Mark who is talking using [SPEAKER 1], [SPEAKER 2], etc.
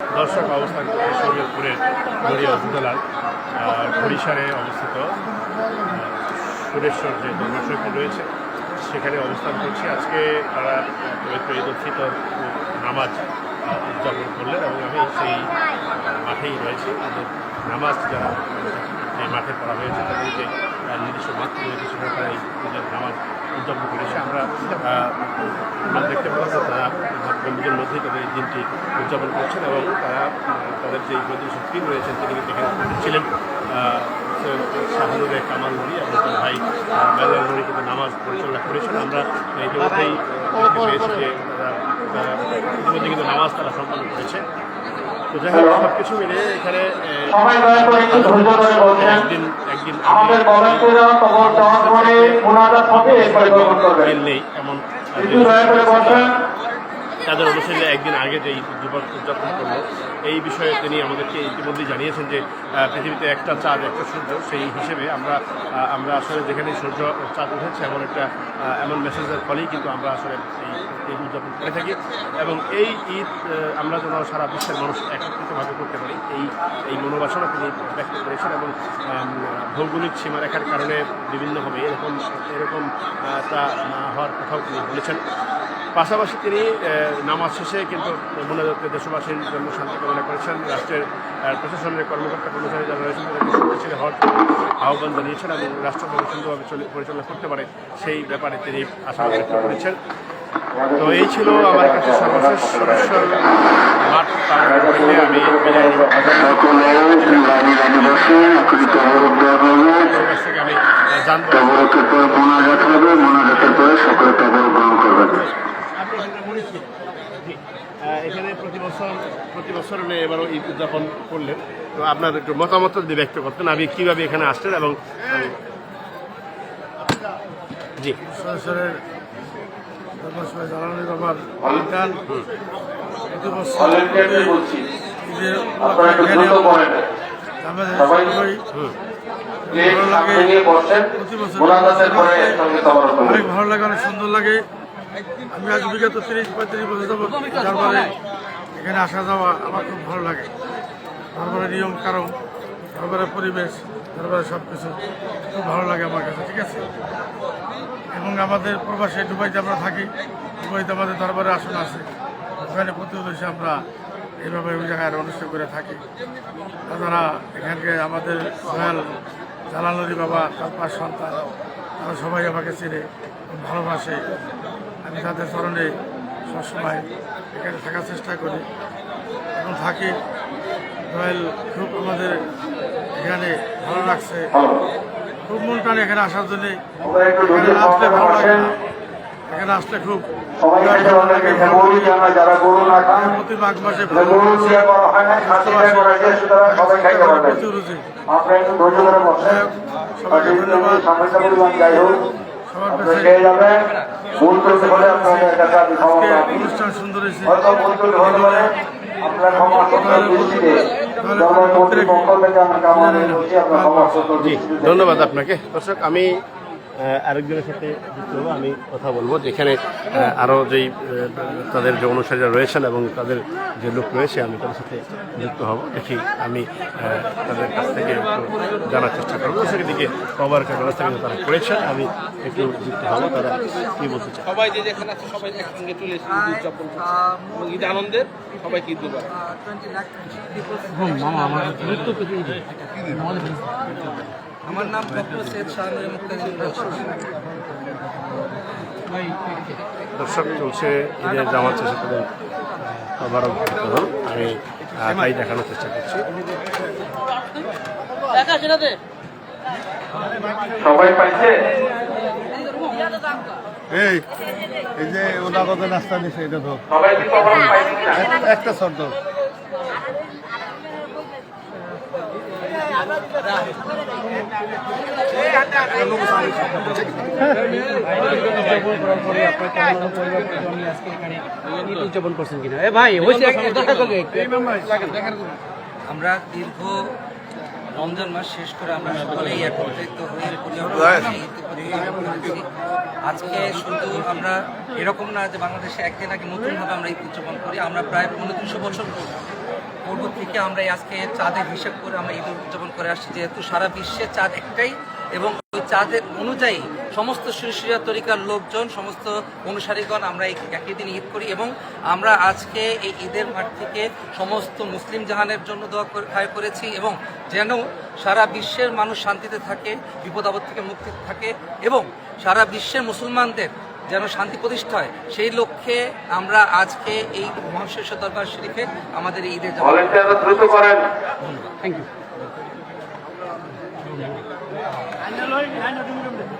[SPEAKER 1] দর্শক অবস্থান করছে শরীয়তপুরের গড়িয়া উপজেলার ঘড়িসারে অবস্থিত সুরেশ্বর যে ধর্মশৈলী রয়েছে সেখানে অবস্থান করছি। আজকে তারা পবিত্র ঈদ নামাজ উদযাপন করলেন এবং আমি সেই মাঠেই রয়েছি। তাদের নামাজ যারা যে মাঠে পড়া হয়েছে তাদের যে আহ, নিজস্ব মাঠ রয়েছে সেখানে তারা এই নামাজ উদযাপন করেছে। আমরা দেখতে পাচ্ছি। বন্ধুদের মধ্যেই তাদের এই দিনটি উদযাপন করছেন এবং তারা তাদের যে মন্দির স্ক্রিন রয়েছেন তিনি কিন্তু এখানে ছিলেন। আহ, কামাল নুরি এবং তার ভাই বেলাল নুরি কিন্তু নামাজ পরিচালনা করেছেন। আমরা ইতিমধ্যেই পেয়েছি যে তারা ইতিমধ্যে কিন্তু নামাজ তারা সম্পন্ন করেছে। তো যাই হোক সব কিছু মিলে এখানে একদিন একদিন নেই এমন তাদের অনুসারে একদিন আগে যে যুবক উদযাপন করল, এই বিষয়ে তিনি আমাদেরকে ইতিমধ্যেই জানিয়েছেন যে পৃথিবীতে একটা চাঁদ, একটা সূর্য, সেই হিসেবে আমরা আমরা আসলে যেখানে সূর্য চাঁদ উঠেছে, এমন একটা এমন মেসেজের ফলেই কিন্তু আমরা আসলে এই ঈদ উদযাপন করে থাকি। এবং এই ঈদ আমরা যেন সারা বিশ্বের মানুষ একত্রিতভাবে করতে পারি, এই এই মনোবাসনা তিনি ব্যক্ত করেছেন এবং ভৌগোলিক সীমারেখার কারণে বিভিন্নভাবে এরকম এরকম তা হওয়ার কথাও তিনি বলেছেন। পাশাপাশি তিনি নামাজ শেষে কিন্তু মোনাজাতকে দেশবাসীর জন্য শান্তি কামনা করেছেন। রাষ্ট্রের প্রশাসনের কর্মকর্তা কর্মচারী যারা রয়েছেন তাদেরকে হওয়ার আহ্বান জানিয়েছেন এবং রাষ্ট্রভাবে সুন্দরভাবে চলে- পরিচালনা করতে পারে সেই ব্যাপারে তিনি আশা ব্যক্ত করেছেন। তো এই ছিল আমার কাছে সর্বশেষ সদস্যর মাঠ আমি জানব
[SPEAKER 2] মোনাজাতের পরে সকলে তবরক গ্রহণ করবেন
[SPEAKER 1] এখানে প্রতি বছর প্রতি বছর উনি এবারও ঈদ উদযাপন করলেন। তো আপনার একটু মতামত যদি ব্যক্ত করতেন আমি কীভাবে এখানে আসলেন এবং জি।
[SPEAKER 3] সরাসরের ধর্মসভায় জ্বালানি প্রতি বছর
[SPEAKER 4] ভলেন্টিয়ারদের বলছি।
[SPEAKER 3] ঈদের
[SPEAKER 4] আপনারা একটু দ্রুত করেন।
[SPEAKER 3] আমাদের
[SPEAKER 4] সবাই
[SPEAKER 3] সবাই
[SPEAKER 4] যে সামনে নিয়ে বসেন মোনাজাতের পরে সঙ্গে তবরক করবেন
[SPEAKER 3] অনেক ভালো লাগে অনেক সুন্দর লাগে। আমি আজ বিগত তিরিশ পঁয়ত্রিশ বছর যাবত তারপরে এখানে আসা যাওয়া আমার খুব ভালো লাগে। তারপরে নিয়ম কারণ তারপরে পরিবেশ তারপরে সব কিছু খুব ভালো লাগে আমার কাছে, ঠিক আছে? এবং আমাদের প্রবাসে দুবাইতে আমরা থাকি, দুবাইতে আমাদের দরবারে আসন আছে। ওখানে প্রতি উদ্দেশ্যে আমরা এইভাবে ওই জায়গায় অনুষ্ঠান করে থাকি। তাছাড়া এখানকে আমাদের সোহেল জালালরি বাবা, তার পাঁচ সন্তান, তারা সবাই আমাকে চিনে ভালোবাসে। আমি তাদের স্মরণে সবসময় এখানে থাকার চেষ্টা করি এবং থাকি। সোহেল খুব আমাদের এখানে ভালো লাগছে। খুব মন টানে এখানে আসার জন্যে। এখানে আসলে ভালো লাগে এখানে আসলে খুব প্রতি মাঘ মাসে প্রচুর সবাইকে ধন্যবাদ।
[SPEAKER 4] খেয়ে যাবেন। ভুল করতে হলে আপনাদের কাছে আমি ক্ষমা প্রার্থী।
[SPEAKER 3] সুন্দর হয়েছে।
[SPEAKER 4] হয়তো ভুল করতে হতে পারে। আপনারা ক্ষমা সুন্দর দৃষ্টিতে জনগণ কর্তৃপক্ষ থেকে আমি কামনা করছি আপনারা ক্ষমা সুন্দর
[SPEAKER 1] ধন্যবাদ আপনাকে। দর্শক আমি আরেকজনের সাথে যুক্ত হব আমি কথা বলব। যেখানে আরও যেই তাদের যে অনুসারীরা রয়েছেন এবং তাদের যে লোক রয়েছে আমি তাদের সাথে যুক্ত হব। দেখি আমি তাদের কাছ থেকে একটু জানার চেষ্টা করব। সেদিকে কভার ব্যবস্থা কিন্তু তারা করেছেন আমি একটু যুক্ত হব তারা কি বলতে চাই
[SPEAKER 5] সবাই যে যেখানে আছে সবাই একসঙ্গে চলে এসে উদযাপন করছে ঈদ আনন্দের সবাইকে ঈদ মুবারক
[SPEAKER 6] আমার নাম ডক্টর সৈয়দ শাহনুর মুক্তাদিন
[SPEAKER 1] দর্শক চলছে ঈদের জামাত শেষে তাদের আমি তাই দেখানোর চেষ্টা করছি।
[SPEAKER 4] সবাই পাইছে?
[SPEAKER 3] এই এই যে ওটা কত নাস্তা দিছে এটা তো
[SPEAKER 4] সবাই কি খবর পাইছে?
[SPEAKER 3] একটা শর্ত।
[SPEAKER 6] আমরা দীর্ঘ রমজান মাস শেষ করে আমরা সকলেই একত্রিত হয়ে আজকে শুধু আমরা এরকম না যে বাংলাদেশে একদিন আগে নতুনভাবে আমরা ঈদ উদযাপন করি, আমরা প্রায় পনেরো তিনশো বছর পূর্ব থেকে আমরা আজকে চাঁদের হিসেব করে আমরা ঈদ উদযাপন করে আসছি, যেহেতু সারা বিশ্বে চাঁদ একটাই এবং চাঁদের অনুযায়ী সমস্ত সুশিয়া তরিকার লোকজন সমস্ত অনুসারীগণ আমরা একই দিন ঈদ করি এবং আমরা আজকে এই ঈদের মাঠ থেকে সমস্ত মুসলিম জাহানের জন্য দোয়া খায় করেছি এবং যেন সারা বিশ্বের মানুষ শান্তিতে থাকে বিপদ আপদ থেকে মুক্তি থাকে এবং সারা বিশ্বের মুসলমানদের যেন শান্তি প্রতিষ্ঠা হয় সেই লক্ষ্যে আমরা আজকে এই মহাশেষ দরবার শরীফে আমাদের এই ঈদের জামাত
[SPEAKER 4] ভলেন্টিয়াররা দ্রুত করেন।